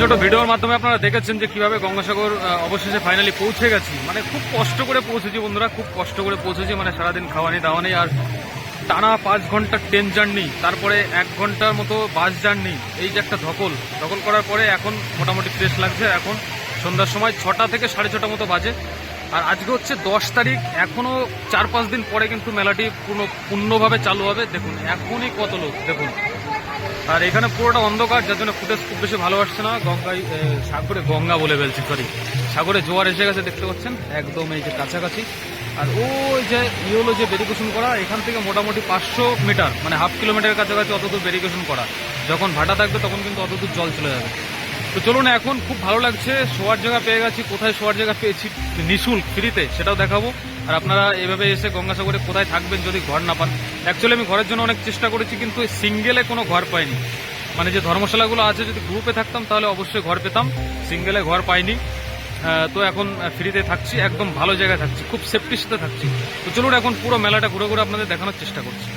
ছোট ভিডিওর মাধ্যমে আপনারা দেখেছেন যে কীভাবে গঙ্গাসাগর অবশেষে ফাইনালি পৌঁছে গেছি। মানে খুব কষ্ট করে পৌঁছেছি বন্ধুরা, খুব কষ্ট করে পৌঁছেছি। মানে সারাদিন খাওয়া নেই, দাওয়া নেই, আর টানা পাঁচ ঘণ্টার ট্রেন জার্নি তারপরে এক ঘণ্টার মতো বাস জার্নি এই যে একটা ধকল। ধকল করার পরে এখন মোটামুটি ফ্রেশ লাগছে, এখন সন্ধ্যার সময় ছটা থেকে সাড়ে ছটা মতো বাজে। আর আজকে হচ্ছে দশ তারিখ এখনও চার পাঁচ দিন পরে কিন্তু মেলাটি পূর্ণ পূর্ণভাবে চালু হবে। দেখুন, এখনই কত লোক, দেখুন। আর এখানে পুরোটা অন্ধকার, যার জন্য ফুটেজ খুব বেশি ভালো আসছে না। গঙ্গায় সাগরে গঙ্গা বলে ফেলছি সরি সাগরে জোয়ার এসে গেছে, দেখতে পাচ্ছেন? একদম এই যে কাছাকাছি। আর ওই যে ইয়েলো যে ব্যারিকেশন করা, এখান থেকে মোটামুটি পাঁচশো মিটার মানে হাফ কিলোমিটারের কাছাকাছি অতদূর ব্যারিকেশন করা। যখন ভাটা থাকবে, তখন কিন্তু অতদূর জল চলে যাবে। তো চলুন এখন, খুব ভালো লাগছে, শোয়ার জায়গা পেয়ে গেছি। কোথায় শোয়ার জায়গা পেয়েছি নিশুল্ক ফ্রিতে, সেটাও দেখাবো। আর আপনারা এভাবে এসে গঙ্গাসাগরে কোথায় থাকবেন যদি ঘর না পান? অ্যাকচুয়ালি আমি ঘরের জন্য অনেক চেষ্টা করেছি, কিন্তু সিঙ্গেলে কোনো ঘর পাইনি। মানে যে ধর্মশালাগুলো আছে, যদি গ্রুপে থাকতাম তাহলে অবশ্যই ঘর পেতাম। সিঙ্গেলে ঘর পাইনি। তো এখন ফ্রিতে থাকছি, একদম ভালো জায়গায় থাকছি, খুব সেফটির সাথে থাকছি। তো চলুন এখন পুরো মেলাটা ঘুরে ঘুরে আপনাদের দেখানোর চেষ্টা করছি।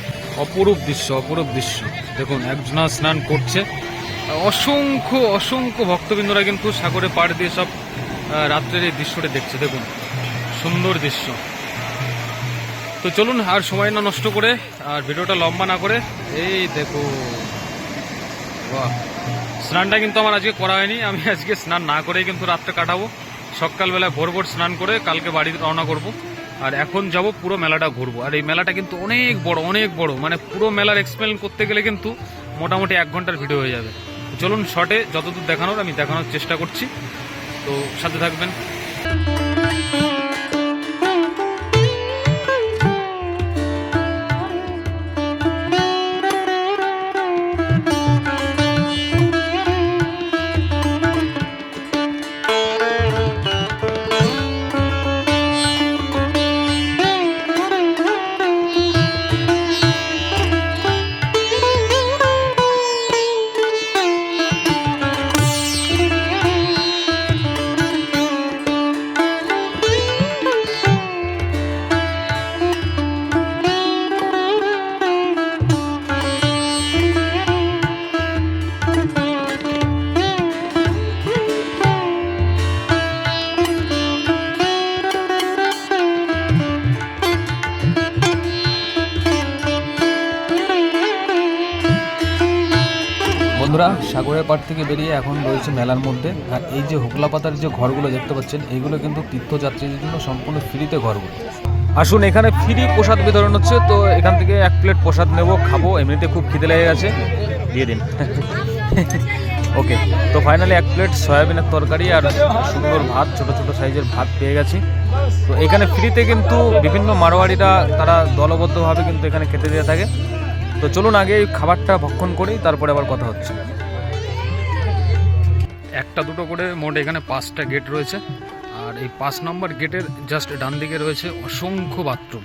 অপরূপ দৃশ্য অপরূপ দৃশ্য। দেখুন, একজনা স্নান করছে। অসংখ্য অসংখ্য ভক্তবৃন্দরা কিন্তু সাগরে পাড় দিয়ে সব রাত্রের এই দৃশ্যটা দেখছে। দেখুন, সুন্দর দৃশ্য। তো চলুন আর সময় না নষ্ট করে, আর ভিডিওটা লম্বা না করে। এই দেখো, বাহ। স্নানটা কিন্তু আমার আজকে করা হয়নি। আমি আজকে স্নান না করেই কিন্তু রাতটা কাটাবো। সকালবেলা ভোর ভোর স্নান করে কালকে বাড়ি রওনা করব। আর এখন যাব পুরো মেলাটা ঘুরবো। আর এই মেলাটা কিন্তু অনেক বড় অনেক বড়। মানে পুরো মেলার এক্সপ্লেন করতে গেলে কিন্তু মোটামুটি এক ঘণ্টার ভিডিও হয়ে যাবে। চলুন শর্টে যতদূর দেখানোর, আমি দেখানোর চেষ্টা করছি। তো সাথে থাকবেন। বন্ধুরা, সাগরের পাড় থেকে বেরিয়ে এখন রয়েছে মেলার মধ্যে। আর এই যে হুকলা পাতার যে ঘরগুলো দেখতে পাচ্ছেন এইগুলো কিন্তু তীর্থযাত্রীদের জন্য সম্পূর্ণ ফ্রিতে ঘরগুলো। আসুন, এখানে ফ্রি প্রসাদ বিতরণ হচ্ছে। তো এখান থেকে এক প্লেট প্রসাদ নেব, খাব। এমনিতে খুব খিদে লেগে গেছে। দিয়ে দিন। ওকে তো ফাইনালি এক প্লেট সয়াবিনের তরকারি আর সুন্দর ভাত, ছোট ছোট সাইজের ভাত পেয়ে গেছি। তো এখানে ফ্রিতে কিন্তু বিভিন্ন মারোয়াড়িরা, তারা দলবদ্ধভাবে কিন্তু এখানে খেতে দিয়ে থাকে। তো চলুন আগে খাবারটা ভক্ষণ করি, তারপরে আবার কথা হচ্ছে। একটা দুটো করে মোট এখানে পাঁচটা গেট রয়েছে। আর এই পাঁচ নম্বর গেটের জাস্ট ডান দিকে রয়েছে অসংখ্য বাথরুম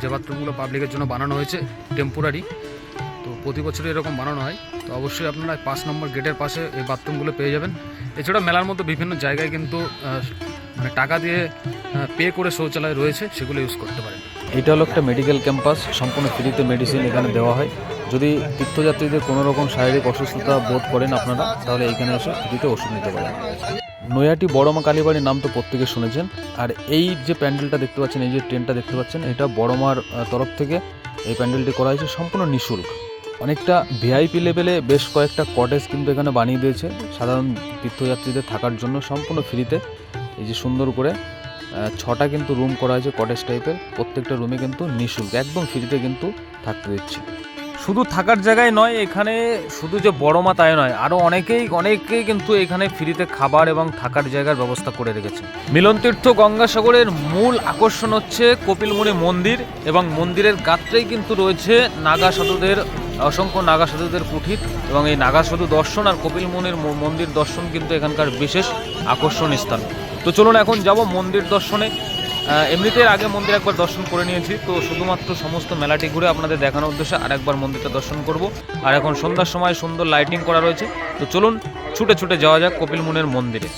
যে বাথরুমগুলো পাবলিকের জন্য বানানো হয়েছে টেম্পোরারি তো প্রতি বছরই এরকম বানানো হয়। তো অবশ্যই আপনারা পাঁচ নম্বর গেটের পাশে এই বাথরুমগুলো পেয়ে যাবেন। এছাড়া মেলার মতো বিভিন্ন জায়গায় কিন্তু মানে টাকা দিয়ে পে করে শৌচালয় রয়েছে, সেগুলো ইউজ করতে পারেন। এটা হলো একটা মেডিকেল ক্যাম্পাস সম্পূর্ণ ফ্রিতে মেডিসিন এখানে দেওয়া হয়। যদি তীর্থযাত্রীদের কোনো রকম শারীরিক অসুস্থতা বোধ করেন আপনারা, তাহলে এখানে এসে ফ্রিতে ওষুধ নিতে পারেন। নৈয়াটি বড়মা কালীবাড়ির নাম তো প্রত্যেকে শুনেছেন। আর এই যে প্যান্ডেলটা দেখতে পাচ্ছেন, এই যে ট্রেনটা দেখতে পাচ্ছেন, এটা বড়মার তরফ থেকে এই প্যান্ডেলটি করা হয়েছে সম্পূর্ণ নিঃশুল্ক। অনেকটা ভিআইপি লেভেলে বেশ কয়েকটা কটেজ কিন্তু এখানে বানিয়ে দিয়েছে। সাধারণ তীর্থযাত্রীদের থাকার জন্য সম্পূর্ণ ফ্রিতে এই যে সুন্দর করে ছটা কিন্তু রুম করা হয়েছে কটেজ টাইপের প্রত্যেকটা রুমে কিন্তু নিঃশুল্ক, একদম ফ্রিতে কিন্তু থাকতে দিচ্ছে। শুধু থাকার জায়গায় নয়, এখানে শুধু যে বড় মা তাই নয় আরও অনেকেই অনেকেই কিন্তু এখানে ফ্রিতে খাবার এবং থাকার জায়গার ব্যবস্থা করে রেখেছে। মিলন তীর্থ গঙ্গাসাগরের মূল আকর্ষণ হচ্ছে কপিলমুনি মন্দির এবং মন্দিরের গাত্রেই কিন্তু রয়েছে নাগা সাধুদের, অসংখ্য নাগা সাধুদের কুঠির এবং এই নাগা সাধু দর্শন আর কপিলমুনির মন্দির দর্শন কিন্তু এখানকার বিশেষ আকর্ষণ স্থান। তো চলুন এখন যাব মন্দির দর্শনে। এমনিতে আগে মন্দির একবার দর্শন করে নিয়েছি। তো শুধুমাত্র সমস্ত মেলাটি ঘুরে আপনাদের দেখানোর উদ্দেশ্যে আর একবার মন্দিরটা দর্শন করব। আর এখন সন্ধ্যার সময় সুন্দর লাইটিং করা রয়েছে। তো চলুন ছুটে ছুটে যাওয়া যাক কপিল মুনের মন্দিরে।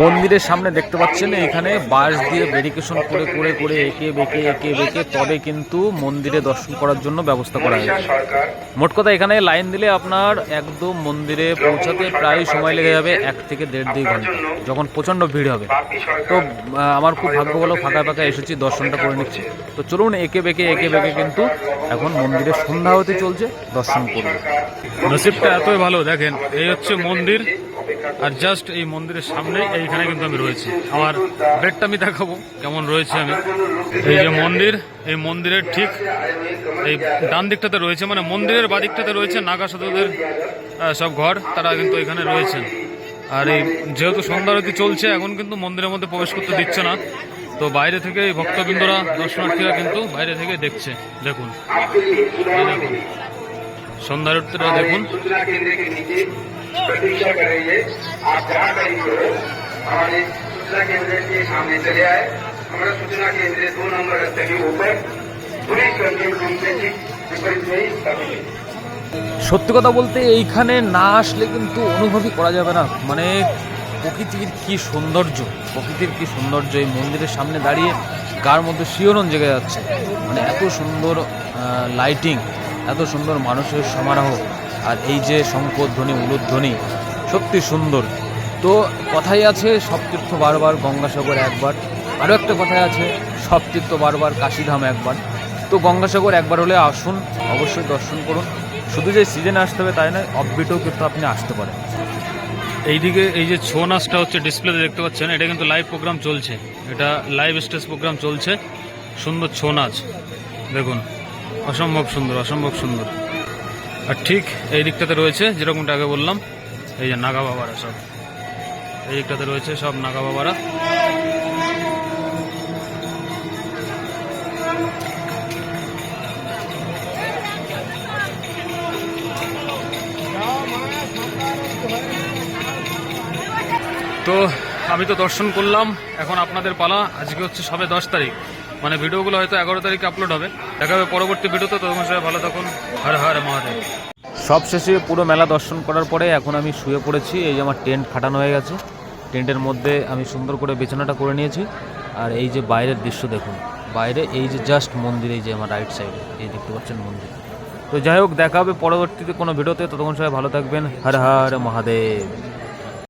মন্দিরের সামনে দেখতে পাচ্ছেন, এখানে বাঁশ দিয়ে ব্যারিকেশন করে করে করে একে বেঁকে একে বেঁকে তবে কিন্তু মন্দিরে দর্শন করার জন্য ব্যবস্থা করা হয়েছে। মোট কথা, এখানে লাইন দিলে আপনার একদম মন্দিরে পৌঁছাতে প্রায় সময় লেগে যাবে এক থেকে দেড় দুই ঘণ্টা, যখন প্রচণ্ড ভিড় হবে। তো আমার খুব ভাগ্য ভালো ফাঁকা ফাঁকা এসেছি, দর্শনটা করে নিচ্ছি। তো চলুন, একে বেঁকে একে বেঁকে কিন্তু এখন মন্দিরে সন্ধ্যা হতে চলছে, দর্শন করব। নসিবটা এতই ভালো, দেখেন, এই হচ্ছে মন্দির, আর জাস্ট এই মন্দিরের সামনে এইখানে কিন্তু আমি রয়েছি আমার বেডটা আমি দেখাবো কেমন রয়েছে আমি এই যে মন্দির এই মন্দিরের ঠিক এই ডান দিকটাতে রয়েছে মানে মন্দিরের বাদিকটাতে রয়েছে নাগা সাধুদের আহ, সব ঘর তারা কিন্তু এখানে রয়েছেন আর এই যেহেতু সন্ধ্যারতি চলছে এখন কিন্তু মন্দিরের মধ্যে প্রবেশ করতে দিচ্ছে না তো বাইরে থেকে এই ভক্তবৃন্দরা দর্শনার্থীরা কিন্তু বাইরে থেকে দেখছে দেখুন এই দেখুন সন্ধ্যারতিরা দেখুন सूचना केंद्र के नीचे प्रतीक्षा कर रही है आप जहाँ कहीं भी हो हमारे सूचना केंद्र के सामने चले आए हमारा सूचना केंद्र दो नंबर रस्ते के ऊपर पुलिस कंट्रोल रूम से ठीक विपरीत में ही स्थापित है সত্যি কথা বলতে এইখানে না আসলে কিন্তু অনুভবই করা যাবে না মানে প্রকৃতির কি সৌন্দর্য প্রকৃতির কি সৌন্দর্য এই মন্দিরের সামনে দাঁড়িয়ে গার মধ্যে শিহরণ জেগে যাচ্ছে মানে এত সুন্দর লাইটিং এত সুন্দর মানুষের সমারোহ আর এই যে শঙ্করধ্বনি উলুধ্বনি সত্যি সুন্দর তো কথাই আছে, সব তীর্থ বারবার, গঙ্গাসাগর একবার। আরও একটা কথাই আছে, সব তীর্থ বারবার, কাশীধাম একবার। তো গঙ্গাসাগর একবার হলে আসুন, অবশ্যই দর্শন করুন। শুধু যে সিজনে আসতে হবে তাই নয় অফবিটেও কিন্তু আপনি আসতে পারেন। এইদিকে এই যে ছৌ নাচটা হচ্ছে ডিসপ্লেতে দেখতে পাচ্ছেন, এটা কিন্তু লাইভ প্রোগ্রাম চলছে। এটা লাইভ স্টেজ প্রোগ্রাম চলছে। সুন্দর ছৌ নাচ। দেখুন, অসম্ভব সুন্দর অসম্ভব সুন্দর। আর ঠিক এই দিকটাতে রয়েছে, যেরকমটা আগে বললাম, এই যে নাগা বাবারা সব। এই দিকটাতে রয়েছে সব নাগা বাবারা। তো আমি তো দর্শন করলাম, এখন আপনাদের পালা। আজকে হচ্ছে সবে দশ তারিখ। মানে ভিডিওগুলো হয়তো এগারো তারিখে আপলোড হবে। দেখা হবে পরবর্তী ভিডিওতে তখন সবাই ভালো থাকুন। হর হর মহাদেব। সব শেষে পুরো মেলা দর্শন করার পরে এখন আমি শুয়ে পড়েছি, এই যে আমার টেন্ট খাটানো হয়ে গেছে। টেন্টের মধ্যে আমি সুন্দর করে বিছানাটা করে নিয়েছি। আর এই যে বাইরের দৃশ্য দেখুন, বাইরে এই যে জাস্ট মন্দির, এই যে আমার রাইট সাইডে এই দেখতে পাচ্ছেন মন্দির। তো যাই হোক, দেখা হবে পরবর্তীতে কোনো ভিডিওতে, ততক্ষণ সবাই ভালো থাকবেন। হর হর মহাদেব।